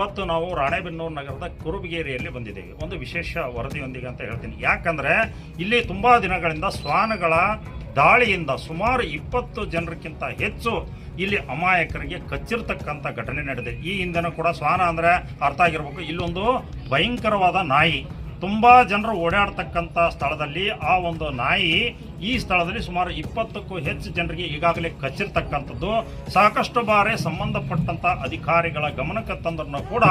ಇವತ್ತು ನಾವು ರಾಣೆಬೆನ್ನೂರು ನಗರದ ಕುರುಬಗೇರಿಯಲ್ಲಿ ಬಂದಿದ್ದೇವೆ. ಒಂದು ವಿಶೇಷ ವರದಿಯೊಂದಿಗೆ ಅಂತ ಹೇಳ್ತೀನಿ. ಯಾಕಂದರೆ ಇಲ್ಲಿ ತುಂಬ ದಿನಗಳಿಂದ ಶ್ವಾನಗಳ ದಾಳಿಯಿಂದ ಸುಮಾರು ಇಪ್ಪತ್ತು ಜನರಿಗಿಂತ ಹೆಚ್ಚು ಇಲ್ಲಿ ಅಮಾಯಕರಿಗೆ ಕಚ್ಚಿರ್ತಕ್ಕಂಥ ಘಟನೆ ನಡೆದಿದೆ. ಈ ಹಿಂದೆನೂ ಕೂಡ ಶ್ವಾನ ಅಂದರೆ ಅರ್ಥ ಆಗಿರಬೇಕು. ಇಲ್ಲೊಂದು ಭಯಂಕರವಾದ ನಾಯಿ. ತುಂಬ ಜನರು ಓಡಾಡ್ತಕ್ಕಂಥ ಸ್ಥಳದಲ್ಲಿ ಆ ಒಂದು ನಾಯಿ ಈ ಸ್ಥಳದಲ್ಲಿ ಸುಮಾರು ಇಪ್ಪತ್ತಕ್ಕೂ ಹೆಚ್ಚು ಜನರಿಗೆ ಈಗಾಗಲೇ ಕಚ್ಚಿರ್ತಕ್ಕಂಥದ್ದು. ಸಾಕಷ್ಟು ಬಾರಿ ಸಂಬಂಧಪಟ್ಟಂತ ಅಧಿಕಾರಿಗಳ ಗಮನಕ್ಕೆ ತಂದ್ರೂ ಕೂಡ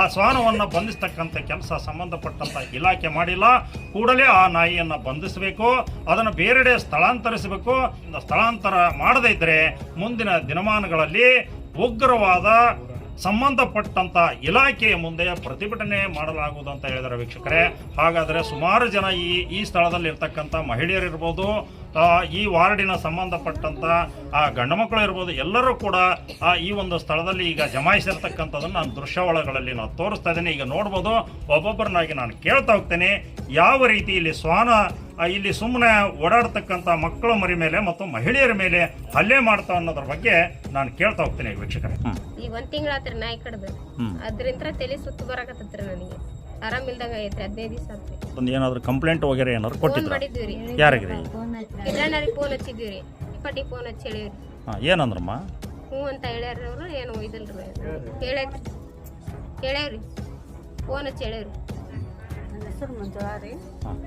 ಆ ಶ್ವಾನವನ್ನು ಬಂಧಿಸ್ತಕ್ಕಂಥ ಕೆಲಸ ಸಂಬಂಧಪಟ್ಟಂತ ಇಲಾಖೆ ಮಾಡಿಲ್ಲ. ಕೂಡಲೇ ಆ ನಾಯಿಯನ್ನು ಬಂಧಿಸಬೇಕು, ಅದನ್ನು ಬೇರೆಡೆ ಸ್ಥಳಾಂತರಿಸಬೇಕು. ಸ್ಥಳಾಂತರ ಮಾಡದೇ ಇದ್ದರೆ ಮುಂದಿನ ದಿನಮಾನಗಳಲ್ಲಿ ಉಗ್ರವಾದ ಸಂಬಂಧಪಟ್ಟಂತ ಇಲಾಖೆಯ ಮುಂದೆ ಪ್ರತಿಭಟನೆ ಮಾಡಲಾಗುವುದು ಅಂತ ಹೇಳಿದ್ದಾರೆ ವೀಕ್ಷಕರೇ. ಹಾಗಾದರೆ ಸುಮಾರು ಜನ ಈ ಈ ಸ್ಥಳದಲ್ಲಿ ಇರ್ತಕ್ಕಂಥ ಮಹಿಳೆಯರಿರ್ಬೋದು ಈ ವಾರ್ಡಿನ ಸಂಬಂಧಪಟ್ಟಂತ, ಆ, ಗಂಡು ಮಕ್ಕಳು ಇರ್ಬೋದು, ಎಲ್ಲರೂ ಕೂಡ ಈ ಒಂದು ಸ್ಥಳದಲ್ಲಿ ಈಗ ಜಮಾಯಿಸಿರ್ತಕ್ಕಂಥದ್ದನ್ನು ನಾನು ದೃಶ್ಯಾವಳಗಳಲ್ಲಿ ನಾನು ತೋರಿಸ್ತಾ ಇದ್ದೀನಿ. ಈಗ ನೋಡ್ಬೋದು, ಒಬ್ಬೊಬ್ಬರನ್ನಾಗಿ ನಾನು ಕೇಳ್ತಾ ಹೋಗ್ತೇನೆ. ಯಾವ ರೀತಿ ಇಲ್ಲಿ ಶ್ವಾನ ಇಲ್ಲಿ ಸುಮ್ಮನೆ ಓಡಾಡ್ತಕ್ಕಂಥ ಮಕ್ಕಳ ಮರಿ ಮೇಲೆ ಮತ್ತು ಮಹಿಳೆಯರ ಮೇಲೆ ಹಲ್ಲೆ ಮಾಡ್ತಾ ಅನ್ನೋದ್ರ ಬಗ್ಗೆ ನಾನು ಕೇಳ್ತಾ ಹೋಗ್ತೇನೆ ವೀಕ್ಷಕರೇ. ಈಗ ಒಂದ್ ತಿಂಗಳ ಆತ್ರಿ ನಾಯಿ ಕಡ್ದು. ಅದ್ರಿಂದ ತಲೆ ಸುತ್ತು ಬರಾಕತ್ತತ್ರಿ ನನಗೆ. ಆರಾಮ್ ಇಲ್ದಂಗ ಐತ್ರಿ ಹದಿನೈದು ದಿವಸ ಆತ್ರಿ. ಒಂದು ಏನಾದ್ರು ಕಂಪ್ಲೇಂಟ್ ವಗೇರೆ ಏನಾದ್ರು ಫೋನ್ ಕೊಟ್ಟಿದ್ರ? ಮಾಡಿದ್ವಿ ರೀ ಯಾರಿಗೆ ಕಿರಣರಿಗೆ ಫೋನ್ ಹಚ್ಚಿದ್ವಿ ರೀ ಪಟ್ಟಿ ಫೋನ್ ಹಚ್ಚಿ ಹೇಳಿವ್ರಿ. ಹಾಂ ಏನಂದ್ರಮ್ಮ? ಹ್ಞೂ ಅಂತ ಹೇಳ್ಯಾರ ಅವ್ರು ಏನು ಇದಿಲ್ರಿ ಹೇಳೈತ್ರಿ ಹೇಳ್ಯಾವ್ರಿ. ಫೋನ್ ಹಚ್ಚಿ ಹೇಳ್ಯಾವ್ರಿ. ನನ್ನ ಹೆಸರು ಮಂಜುಳಾ ರೀ. ಹಾಂ.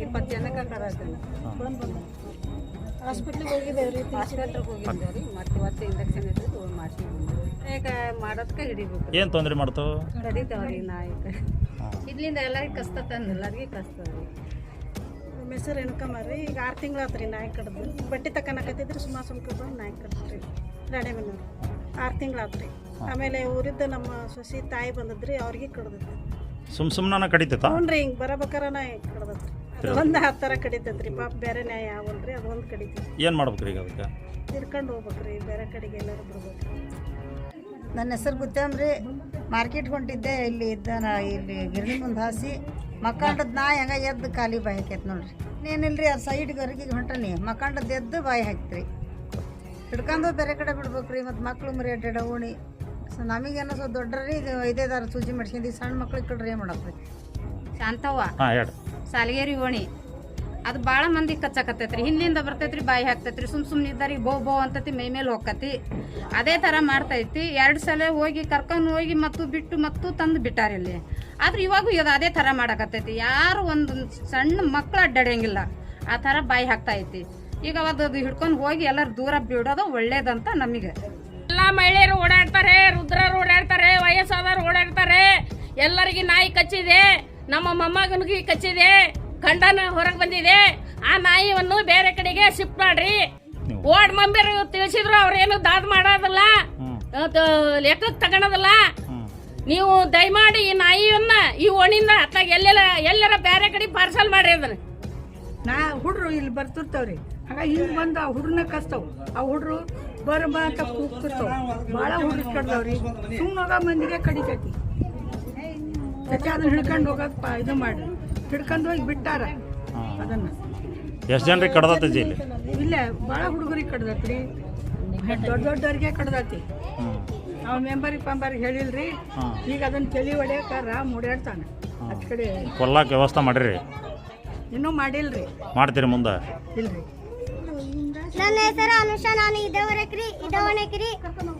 ಇಪ್ಪತ್ತು ಜನಕ್ಕೆ ಹಾಸ್ಪಿಟ್ಲಿಗೆ ಹೋಗಿದ್ದೇವೆ ರೀ ಆಸ್ಪತ್ರೆಗೆ ಹೋಗಿದ್ದೇವೆ ರೀ ಮತ್ತೆ ಇವತ್ತು ಇಂಜೆಕ್ಷನ್ ಇದ್ದು ಮಾಡ್ತೀವಿ ಈಗ ಮಾಡೋದಕ್ಕೆ ಹಿಡಿಬೇಕು ಏನು ತೊಂದರೆ ಮಾಡ್ತಾವ ಕಡಿತಾವ ರೀ ನಾಯಕ ಇಲ್ಲಿಂದ ಎಲ್ಲರಿಗೆ ತಂದು ಎಲ್ಲರಿಗೆ ಕಷ್ಟ ರೀ ನಮ್ಮ ಹೆಸರು ರೇಣುಕಮ್ಮ ರೀ ಈಗ ಆರು ತಿಂಗಳಾತ್ರಿ ನಾಯಿ ಕಡ್ದು ಬಟ್ಟೆ ತಕ್ಕನಕತ್ತಿದ್ರೆ ಸುಮಾರು ಸುಮ್ಕ ನಾಯಕ ನಾಯಿ ಕಡ್ದ್ರಿ ರಾಣೆಬೆನ್ನೂರು. ಆರು ತಿಂಗಳಾತ್ರಿ. ಆಮೇಲೆ ಊರಿದ್ದ ನಮ್ಮ ಸೊಸಿ ತಾಯಿ ಬಂದದ್ರಿ ಅವ್ರಿಗೆ ಕಡ್ದೈತಿ ಸುಮ್ ಸುಮ್ಮನ ಕಡಿತೈತ? ಹ್ಞೂ ರೀ ಹಿಂಗೆ ಬರಬೇಕಾರ ಅದು ಒಂದು ಹತ್ತು ಥರ ಕಡಿತೈತ್ರಿ ಪಾಪ ಬೇರೆ ನ್ಯಾಯ ಯಾವಲ್ರಿ ಅದು ಒಂದು ಕಡಿತೈತಿ ಏನು ಮಾಡ್ಬೇಕ್ರಿ ಈಗ ಅದಕ್ಕೆ? ತಿರ್ಕೊಂಡು ಹೋಗ್ಬೇಕ್ರಿ ಬೇರೆ ಕಡೆಗೆ ಎಲ್ಲರೂ ಬಿಡ್ಬೇಕು ನನ್ನ ಹೆಸರು ರೀ. ಮಾರ್ಕೆಟ್ ಹೊಂಟಿದ್ದೆ ಇಲ್ಲಿ ಇದ್ದ ನಾ- ಇಲ್ಲಿ ಗಿರಣಿ ಮುಂದೆ ಹಾಸಿ. ಮಕ್ಕಂಡದ್ ನಾ ಹೆಂಗ ಎದ್ದು ಖಾಲಿ ಬಾಯಿ ಹಾಕೈತೆ ನೋಡ್ರಿ. ಏನಿಲ್ರಿ ಅದು ಸೈಡ್ಗೆ ಹೊರಗಿಗೆ ಹೊಂಟನಿ. ಮಕ್ಕಂಡದ್ದು ಎದ್ದು ಬಾಯಿ ಹಾಕ್ತ್ರಿ. ಹಿಡ್ಕೊಂಡು ಬೇರೆ ಕಡೆ ಬಿಡ್ಬೇಕ್ರಿ ಮತ್ತು ಮಕ್ಳು ಮರಿ ಅಡ್ಡಾಡ ಓಣಿ ಸೊ ನಮಗೇನೋ ಸ್ವಲ್ಪ ದೊಡ್ಡರಿ ಈಗ ಐದೈದಾರು ಸೂಜಿ ಮಾಡ್ಸ್ಕೊಂಡು ಸಣ್ಣ ಮಕ್ಳಿಗೆ ಕಡ್ರಿ ಏನು ಮಾಡಕ್ರಿ? ಶಾಂತವ್ವ? ಹಾಂ ಹೇಳಿ. ಸಾಲಿಗೇರಿ ಓಣಿ ಅದು ಭಾಳ ಮಂದಿ ರೀ ಹಿಂದಿಂದ ಬರ್ತೈತ್ರಿ ಬಾಯಿ ಹಾಕ್ತೈತ್ರಿ ಸುಮ್ ಸುಮ್ಮನೆ ಇದ್ದಾರಿ ಬೋ ಬೋ ಅಂತತಿ ಮೈ ಮೇಲೆ ಹೋಗತಿ ಅದೇ ಥರ ಮಾಡ್ತೈತಿ ಎರಡು ಸಲ ಹೋಗಿ ಕರ್ಕೊಂಡು ಹೋಗಿ ಮತ್ತು ಬಿಟ್ಟು ಮತ್ತು ತಂದು ಬಿಟ್ಟಾರ ಇಲ್ಲಿ. ಆದ್ರೆ ಇವಾಗೂ ಇದು ಅದೇ ಥರ ಮಾಡಕತ್ತೈತಿ ಯಾರು ಒಂದು ಸಣ್ಣ ಮಕ್ಕಳು ಅಡ್ಡಾಡಂಗಿಲ್ಲ ಆ ಥರ ಬಾಯಿ ಹಾಕ್ತಾ ಐತಿ. ಈಗ ಅದು ಅದು ಹಿಡ್ಕೊಂಡು ಹೋಗಿ ಎಲ್ಲರೂ ದೂರ ಬಿಡೋದು ಒಳ್ಳೇದಂತ ನಮಗೆ. ಎಲ್ಲ ಮಹಿಳೆಯರು ಓಡಾಡ್ತಾರೆ ರುದ್ರರು ಓಡಾಡ್ತಾರೆ ವಯಸ್ಸಾದವರು ಓಡಾಡ್ತಾರೆ. ಎಲ್ಲರಿಗೆ ನಾಯಿ ಕಚ್ಚಿದೆ ನಮ್ಮ ಮೊಮ್ಮಗನಿಗೆ ಕಚ್ಚಿದೆ ಗಂಡನ ಹೊರಗೆ ಬಂದಿದೆ. ಆ ನಾಯಿಯನ್ನು ಬೇರೆ ಕಡೆಗೆ ಶಿಫ್ಟ್ ಮಾಡ್ರಿ. ಓಡ್ ಮಂಬಿರು ತಿಳಿಸಿದ್ರು ಅವ್ರೇನು ದಾದ ಮಾಡೋದಿಲ್ಲ. ಲೆಕ್ಕಕ್ಕೆ ತಗೊಳೋದಿಲ್ಲ. ನೀವು ದಯಮಾಡಿ ಈ ನಾಯಿಯನ್ನ ಈ ಓಣಿಂದ ಅತ್ತಾಗ ಎಲ್ಲೆಲ್ಲ ಎಲ್ಲರ ಬೇರೆ ಕಡೆ ಪಾರ್ಸಲ್ ಮಾಡಿ ಅದನ್ನ. ನಾ ಹುಡ್ರು ಇಲ್ಲಿ ಬರ್ತಿರ್ತಾವ್ರಿ. ಹಾಗಾಗಿ ಹಿಂಗ್ ಬಂದು ಆ ಹುಡ್ರನ್ನ ಕಸ್ತಾವ್. ಆ ಹುಡ್ರು ಬರ ಬಾ ಅಂತ ಕೂಗ್ತಿರ್ತಾವ. ಭಾಳ ಹುಡ್ರು ಕಡ್ದಾವ್ರಿ. ಸುಮ್ಮನೆ ಹೋಗೋ ಮಂದಿಗೆ ಕಡಿತೈತಿ. ಅದನ್ನ ಹಿಡ್ಕೊಂಡು ಹೋಗೋದು ಪಾ ಇದು ಮಾಡಿ ಹಿಡ್ಕೊಂಡು ಹೋಗಿ ಬಿಟ್ಟಾರ ಅದನ್ನ. ಎಷ್ಟು ಜನರಿಗೆ ಕಡ್ದತ್ತಜ್ಜಿ ಇಲ್ಲಿ ಇಲ್ಲೇ ಭಾಳ ಹುಡುಗರಿಗೆ ಕಡ್ದತ್ರಿ. ದೊಡ್ಡ ದೊಡ್ಡವ್ರಿಗೆ ಕಡ್ದತಿ. ಅವ ಮೆಂಬರಿಗೆ ಪಂಬರಿಗೆ ಹೇಳಿಲ್ರಿ. ಈಗ ಅದನ್ನ ತಲೆ ಒಡೆಯಕ ರಾಮ್ ಓಡಾಡ್ತಾನೆ. ಅಚ್ ಕಡೆ ಕೊಲ್ಲಕ್ಕೆ ವ್ಯವಸ್ಥೆ ಮಾಡಿರಿ. ಇನ್ನೂ ಮಾಡಿಲ್ರಿ. ಮಾಡ್ತೀರಿ ಮುಂದೆ? ಇಲ್ರಿ. ನನ್ನ ಹೆಸರು ಅನುಷಾ ನಾನು ಇದವರೆಕ್ರಿ ಇದವಣಕ್ರಿ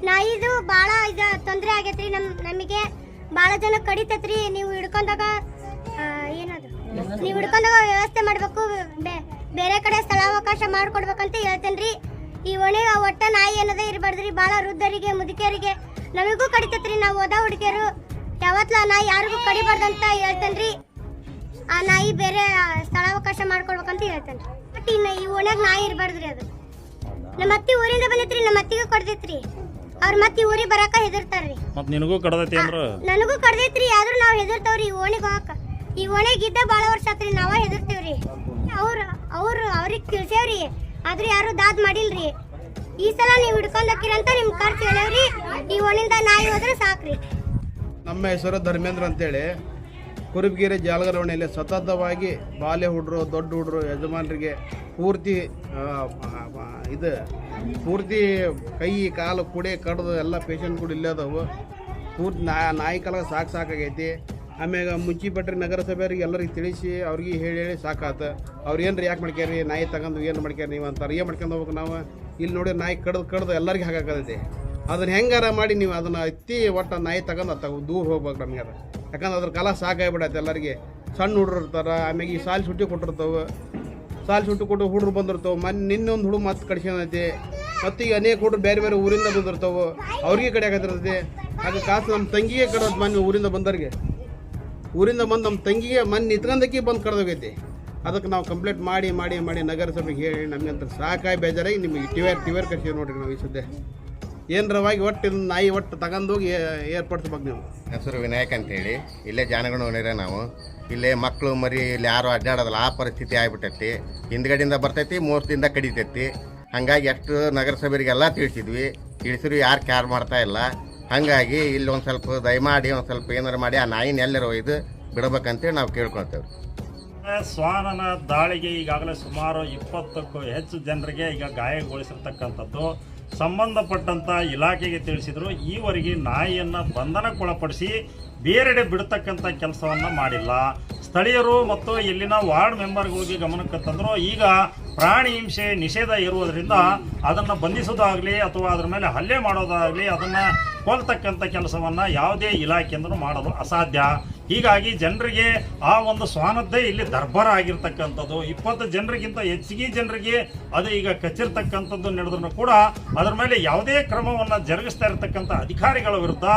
ನಾಯಿದು ಭಾಳ ಈಗ ತೊಂದರೆ ಆಗೈತ್ರಿ ನಮ್ ನಮಗೆ ಭಾಳ ಜನ ಕಡಿತೈತ್ರಿ. ನೀವು ಹಿಡ್ಕೊಂಡಾಗ ಏನದು? ನೀವು ಹಿಡ್ಕೊಂಡಾಗ ವ್ಯವಸ್ಥೆ ಮಾಡಬೇಕು. ಬೇರೆ ಕಡೆ ಸ್ಥಳಾವಕಾಶ ಮಾಡ್ಕೊಡ್ಬೇಕಂತ ಹೇಳ್ತೇನ್ರಿ. ಈ ಒಣೆ ಒಟ್ಟ ನಾಯಿ ಏನದ ಇರಬಾರ್ದ್ರಿ. ಭಾಳ ವೃದ್ಧರಿಗೆ ಮುದುಕಿಯರಿಗೆ ನಮಗೂ ಕಡಿತೈತ್ರಿ. ನಾವು ಓದ ಹುಡುಗಿಯರು ಯಾವತ್ಲ ನಾಯಿ ಯಾರಿಗೂ ಕಡಿಬಾರ್ದಂತ ಹೇಳ್ತೇನ್ರಿ. ಆ ನಾಯಿ ಬೇರೆ ಸ್ಥಳಾವಕಾಶ ಮಾಡ್ಕೊಳ್ಬೇಕಂತ ಹೇಳ್ತಾನೆ. ಬಟ್ ಇನ್ನು ಈ ಓಣ್ಯಾಗ ನಾಯಿ ಇರಬಾರ್ದ್ರಿ ಅದು. ನಮ್ಮ ಅತ್ತಿ ಊರಿಂದ ಬಂದೈತ್ರಿ ನಮ್ಮ ಅತ್ತಿಗೆ ಕೊಡ್ದೈತ್ರಿ. ಅವ್ರ ಮತ್ತೆ ಊರಿಗೆ ಬರಾಕ ಹೆದರ್ತಾರ್ರಿ. ಮತ್ತೆ ನಿನಗೂ ಕಡದೈತಿ ಅಂದ್ರೆ? ನನಗೂ ಕಡ್ದೈತ್ರಿ ಆದ್ರೂ ನಾವು ಹೆದರ್ತಾವ್ರಿ ಈ ಓಣಿಗೆ ಹೋಗಕ. ಈ ಓಣಿಗೆ ಇದ್ದ ಭಾಳ ವರ್ಷ ಆತ್ರಿ ನಾವ ಹೆದರ್ತೀವ್ರಿ. ಅವ್ರ ಅವ್ರು ಅವ್ರಿಗೆ ತಿಳಿಸೇವ್ರಿ ಆದ್ರೆ ಯಾರು ದಾದ್ ಮಾಡಿಲ್ರಿ. ಈ ಸಲ ನೀವು ಹಿಡ್ಕೊಂಡಕ್ಕಿರಂತ ನಿಮ್ ಖರ್ಚು ಹೇಳೇವ್ರಿ ಈ ಓಣಿಂದ ನಾಯಿ ಹೋದ್ರೆ ಸಾಕ್ರಿ. ನಮ್ಮ ಹೆಸರು ಧರ್ಮೇಂದ್ರ ಅಂತೇಳಿ. ಕುರುಬಗಿರಿ ಜಾಲಗರವಣೆಯಲ್ಲಿ ಸತತವಾಗಿ ಬಾಲ್ಯ ಹುಡ್ರು, ದೊಡ್ಡ ಹುಡ್ರು, ಯಜಮಾನರಿಗೆ ಪೂರ್ತಿ ಇದು, ಪೂರ್ತಿ ಕೈ, ಕಾಲು, ಕುಡಿ ಕಡ್ದು ಎಲ್ಲ ಪೇಷಂಟ್ಗಳು ಇಲ್ಲೇ ಅದಾವು. ಪೂರ್ತಿ ನಾಯಿ ಕಾಲ ಸಾಕು ಸಾಕಾಗೈತಿ. ಆಮ್ಯಾಗ ಮುಂಚಿಪಟ್ಟರೆ ನಗರಸಭೆಯವ್ರಿಗೆ ಎಲ್ಲರಿಗೆ ತಿಳಿಸಿ ಅವ್ರಿಗೆ ಹೇಳಿ ಹೇಳಿ ಸಾಕಾತ. ಅವ್ರು ರೀ ಯಾಕೆ ಮಾಡ್ಕ್ಯಾರಿ? ನಾಯಿ ತಗೊಂಡು ಏನು ಮಾಡ್ಕ್ಯಾರ ನೀವು ಅಂತಾರೆ. ಏನು ಮಾಡ್ಕೊಂಡು ಹೋಗ್ಬೇಕು ನಾವು? ಇಲ್ಲಿ ನೋಡಿ ನಾಯಿ ಕಡ್ದು ಕಡ್ದು ಎಲ್ಲರಿಗೆ ಹಾಕಾಕತೈತಿ ಅದನ್ನ ಹೆಂಗಾರ ಮಾಡಿ ನೀವು ಅದನ್ನ ಎತ್ತಿ ಒಟ್ಟು ನಾಯಿ ತಗೊಂಡು ತಗೋ ದೂರ ಹೋಗ್ಬೇಕು ನಮ್ಗೆ ಅದು. ಯಾಕಂದ್ರೆ ಅದ್ರ ಕಾಲ ಸಾಕಾಗ್ಬಿಡತ್ತೆ ಎಲ್ಲರಿಗೆ. ಸಣ್ಣ ಹುಡ್ರು ಇರ್ತಾರೆ, ಆಮ್ಯಾಗ ಈ ಸಾಲು ಸುಟ್ಟಿ ಕೊಟ್ಟಿರ್ತಾವೆ. ಸಾಲು ಸುಟ್ಟು ಕೊಟ್ಟು ಹುಡ್ರು ಬಂದಿರ್ತಾವೆ. ಮನ್, ನಿನ್ನೊಂದು ಹುಡುಗ ಮತ್ತೆ ಕಡಿಸ್ಕೊಂಡೈತಿ ಮತ್ತು ಈಗ ಅನೇಕ ಹುಡ್ರು ಬೇರೆ ಬೇರೆ ಊರಿಂದ ಬಂದಿರ್ತಾವೆ. ಅವ್ರಿಗೆ ಕಡೆ ಆಗತ್ತಿರ್ತೈತಿ. ಅದು ಕಾಸು ನಮ್ಮ ತಂಗಿಗೆ ಕಡೋದು ಮೊನ್ನೆ ಊರಿಂದ ಬಂದವ್ರಿಗೆ. ಊರಿಂದ ಬಂದು ನಮ್ಮ ತಂಗಿಗೆ ಮನ್ ನಿತ್ಕೊಂಡಕ್ಕೆ ಬಂದು ಕಡ್ದೋಗೈತಿ. ಅದಕ್ಕೆ ನಾವು ಕಂಪ್ಲೇಂಟ್ ಮಾಡಿ ಮಾಡಿ ಮಾಡಿ ನಗರಸಭೆಗೆ ಹೇಳಿ ನಮಗೆ ಅಂತ ಸಾಕಾಗಿ ಬೇಜಾರಾಗಿ ನಿಮಗೆ ಟಿವೇರ್ ಟಿವೇರ್ ಕರ್ಸಿ ನೋಡ್ರಿ ನಾವು ಈ ಸದ್ಯ. ಏನರವಾಗಿ ಒಟ್ಟು ಇದನ್ನ ನಾಯಿ ಒಟ್ಟು ತಗೊಂಡೋಗಿ ಏರ್ಪಡಿಸ್ಬೇಕು ನೀವು. ಹೆಸರು ವಿನಾಯಕ್ ಅಂತೇಳಿ. ಇಲ್ಲೇ ಜಾನಗಣವನಿರ ನಾವು. ಇಲ್ಲೇ ಮಕ್ಕಳು ಮರಿ ಇಲ್ಲಿ ಯಾರು ಅಡ್ಡಾಡೋದಲ್ಲ. ಆ ಪರಿಸ್ಥಿತಿ ಆಗ್ಬಿಟ್ಟೈತಿ. ಹಿಂದ್ಗಡೆಯಿಂದ ಬರ್ತೈತಿ ಮೋಸದಿಂದ ಕಡಿತೈತಿ. ಹಾಗಾಗಿ ಎಷ್ಟು ನಗರಸಭೆರಿಗೆಲ್ಲ ತಿಳಿಸಿದ್ವಿ. ತಿಳಿಸಿದ್ರು ಯಾರು ಕ್ಯಾರ್ ಮಾಡ್ತಾ ಇಲ್ಲ. ಹಾಗಾಗಿ ಇಲ್ಲಿ ಒಂದು ಸ್ವಲ್ಪ ದಯಮಾಡಿ ಒಂದು ಸ್ವಲ್ಪ ಏನಾರು ಮಾಡಿ ಆ ನಾಯಿನ ಎಲ್ಲರೂ ಒಯ್ದು ಬಿಡಬೇಕಂತೇಳಿ ನಾವು ಕೇಳ್ಕೊಳ್ತೇವೆ ಶ್ವಾನನ ದಾಳಿಗೆ ಈಗಾಗಲೇ ಸುಮಾರು ಇಪ್ಪತ್ತಕ್ಕೂ ಹೆಚ್ಚು ಜನರಿಗೆ ಈಗ ಗಾಯಗೊಳಿಸಿರ್ತಕ್ಕಂಥದ್ದು. ಸಂಬಂಧಪಟ್ಟಂತ ಇಲಾಖೆಗೆ ತಿಳಿಸಿದ್ರು, ಈವರೆಗೆ ನಾಯಿಯನ್ನು ಬಂಧನಕ್ಕೊಳಪಡಿಸಿ ಬೇರೆಡೆ ಬಿಡ್ತಕ್ಕಂಥ ಕೆಲಸವನ್ನ ಮಾಡಿಲ್ಲ. ಸ್ಥಳೀಯರು ಮತ್ತು ಇಲ್ಲಿನ ವಾರ್ಡ್ ಮೆಂಬರ್ಗೆ ಹೋಗಿ ಗಮನಕ್ಕೆ ತಂದ್ರು. ಈಗ ಪ್ರಾಣಿ ಹಿಂಸೆ ನಿಷೇಧ ಇರುವುದರಿಂದ ಅದನ್ನು ಬಂಧಿಸೋದಾಗಲಿ ಅಥವಾ ಅದರ ಮೇಲೆ ಹಲ್ಲೆ ಮಾಡೋದಾಗಲಿ ಅದನ್ನು ಕೊಲ್ತಕ್ಕಂಥ ಕೆಲಸವನ್ನು ಯಾವುದೇ ಇಲಾಖೆಯಿಂದ ಮಾಡಲು ಅಸಾಧ್ಯ. ಹೀಗಾಗಿ ಜನರಿಗೆ ಆ ಒಂದು ಸ್ವಾನದ್ದೇ ಇಲ್ಲಿ ದರ್ಬಾರ ಆಗಿರ್ತಕ್ಕಂಥದ್ದು. ಇಪ್ಪತ್ತು ಜನರಿಗಿಂತ ಹೆಚ್ಚಿಗೆ ಜನರಿಗೆ ಅದು ಈಗ ಕಚ್ಚಿರ್ತಕ್ಕಂಥದ್ದು ನಡೆದ್ರೂ ಕೂಡ ಅದರ ಮೇಲೆ ಯಾವುದೇ ಕ್ರಮವನ್ನು ಜರುಗಿಸ್ತಾ ಇರತಕ್ಕಂಥ ಅಧಿಕಾರಿಗಳ ವಿರುದ್ಧ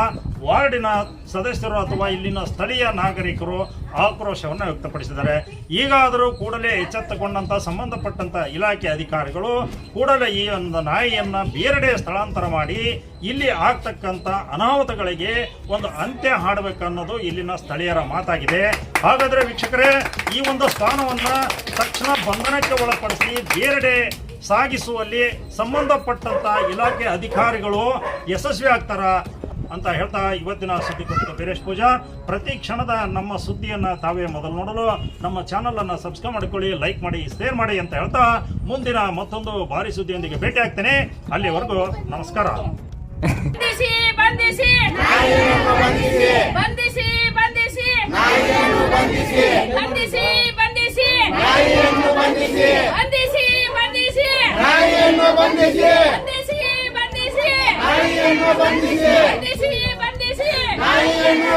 ವಾರ್ಡಿನ ಸದಸ್ಯರು ಅಥವಾ ಇಲ್ಲಿನ ಸ್ಥಳೀಯ ನಾಗರಿಕರು ಆಕ್ರೋಶವನ್ನು ವ್ಯಕ್ತಪಡಿಸಿದ್ದಾರೆ. ಈಗಾದರೂ ಕೂಡಲೇ ಎಚ್ಚೆತ್ತುಕೊಂಡಂಥ ಸಂಬಂಧಪಟ್ಟಂಥ ಇಲಾಖೆ ಅಧಿಕಾರಿಗಳು ಕೂಡಲೇ ಈ ಒಂದು ನಾಯಿಯನ್ನು ಬೇರೆಡೆ ಸ್ಥಳಾಂತರ ಮಾಡಿ ಇಲ್ಲಿ ಆಗ್ತಕ್ಕಂಥ ಅನಾಹುತಗಳಿಗೆ ಒಂದು ಅಂತ್ಯ ಹಾಡಬೇಕನ್ನೋದು ಇಲ್ಲಿನ ಸ್ಥಳೀಯರ ಮಾತಾಗಿದೆ. ಹಾಗಾದರೆ ವೀಕ್ಷಕರೇ, ಈ ಒಂದು ಸ್ಥಾನವನ್ನು ತಕ್ಷಣ ಬಂಧನಕ್ಕೆ ಒಳಪಡಿಸಿ ಬೇರೆಡೆ ಸಾಗಿಸುವಲ್ಲಿ ಸಂಬಂಧಪಟ್ಟಂಥ ಇಲಾಖೆ ಅಧಿಕಾರಿಗಳು ಯಶಸ್ವಿ ಆಗ್ತಾರ ಅಂತ ಹೇಳ್ತಾ ಇವತ್ತಿನ ಸುದ್ದಿ ಕೊಟ್ಟಿದ್ದ ವೀರೇಶ್ ಪೂಜಾ. ಪ್ರತಿ ಕ್ಷಣದ ನಮ್ಮ ಸುದ್ದಿಯನ್ನು ತಾವೇ ಮೊದಲು ನೋಡಲು ನಮ್ಮ ಚಾನಲನ್ನು ಸಬ್ಸ್ಕ್ರೈಬ್ ಮಾಡಿಕೊಳ್ಳಿ ಲೈಕ್ ಮಾಡಿ ಶೇರ್ ಮಾಡಿ ಅಂತ ಹೇಳ್ತಾ ಮುಂದಿನ ಮತ್ತೊಂದು ಭಾರಿ ಸುದ್ದಿಯೊಂದಿಗೆ ಭೇಟಿ ಆಗ್ತೇನೆ ಅಲ್ಲಿವರೆಗೂ ನಮಸ್ಕಾರ. ಬಂಧಿಸಿ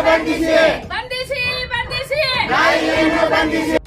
ಬಂಧಿಸಿ ಬಂಧಿಸಿ ಬಂಧಿಸಿ